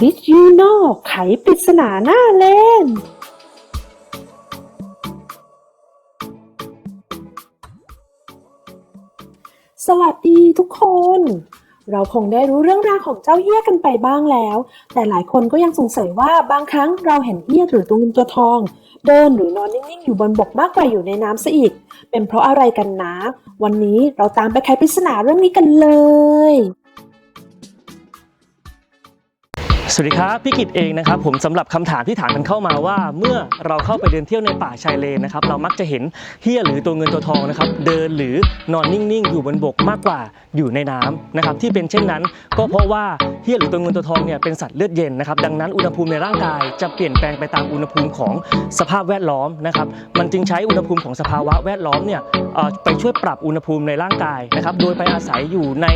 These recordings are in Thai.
Did you know ไขปริศนาหน้าเล่นสวัสดีทุกคน เราคงได้รู้เรื่องราวของเจ้าเฮี้ยกันไปบ้างแล้ว แต่หลายคนก็ยังสงสัยว่าบางครั้งเราเห็นเฮี้ยหรือตัวเงินตัวทอง เดินหรือนอนนิ่งๆอยู่บนบกมากกว่าอยู่ในน้ำซะอีก เป็นเพราะอะไรกันนะ วันนี้เราตามไปไขปริศนาเรื่องนี้กันเลย สวัสดีครับพี่กิตเองนะครับผมสำหรับคำถามที่ถามกันเข้ามาว่า เมื่อเราเข้าไปเดินเที่ยวในป่าชายเลนนะครับเรามักจะเห็นเฮียหรือตัวเงินตัวทองนะครับเดินหรือนอนนิ่งๆ อยู่บนบกมากกว่าอยู่ในน้ำนะครับที่เป็นเช่นนั้น ก็เพราะว่าเฮียหรือตัวเงินตัวทองเนี่ยเป็นสัตว์เลือดเย็นนะครับดังนั้นอุณหภูมิในร่างกายจะเปลี่ยนแปลงไปตามอุณหภูมิของสภาพแวดล้อมนะครับมันจึงใช้อุณหภูมิของสภาวะแวดล้อมเนี่ยไปช่วยปรับอุณหภูมิในร่างกายนะครับโดยไปอาศัยอยู่ใน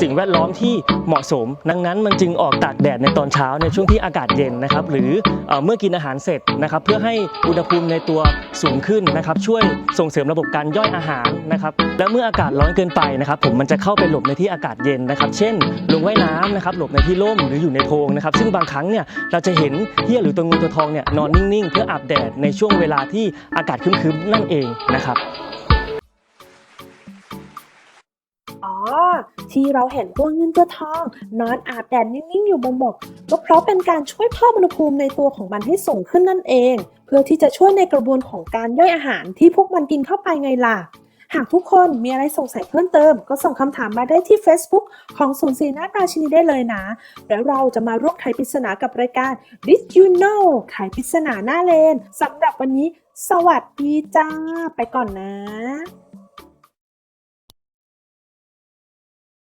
สิ่งแวดล้อมที่เหมาะสม ดังนั้นมันจึงออกตากแดดในตอนเช้าในช่วงที่อากาศเย็นนะครับหรือเอเมื่อกินอาหารเสร็จนะครับเพื่อให้อุณหภูมิในตัวสูงขึ้นนะครับช่วยส่งเสริมระบบการย่อยอาหารนะครับและเมื่ออากาศร้อนเกินไปนะครับผมมันจะเข้าไปหลบในที่อากาศเย็นนะครับ เช่น ลงว่ายน้ำนะครับหลบในที่ร่มหรืออยู่ในโพรงนะครับซึ่งบางครั้งเนี่ยเราจะเห็นเฮียหรือตัวเงินตัวทองเนี่ยนอนนิ่งๆ เพื่ออาบแดดในช่วงเวลาที่อากาศครึ้มๆนั่นเองนะครับ อ๋อ ที่เราเห็นตัวเงินตัวทอง นอนอาบแดดนิ่งๆอยู่บนบก ก็เพราะเป็นการช่วยเพิ่มอุณหภูมิในตัวของมันให้สูงขึ้นนั่นเอง เพื่อที่จะช่วยในกระบวนของการย่อยอาหารที่พวกมันกินเข้าไปไงล่ะ หากทุกคนมีอะไรสงสัยเพิ่มเติม ก็ส่งคำถามมาได้ที่ Facebook ของศูนย์ศรีนาราชินีได้เลยนะ แล้วเราจะมาร่วมไขปริศนากับรายการ Did you know ไขปริศนาหน้าเลนสำหรับวันนี้ สวัสดีจ้า ไปก่อนนะ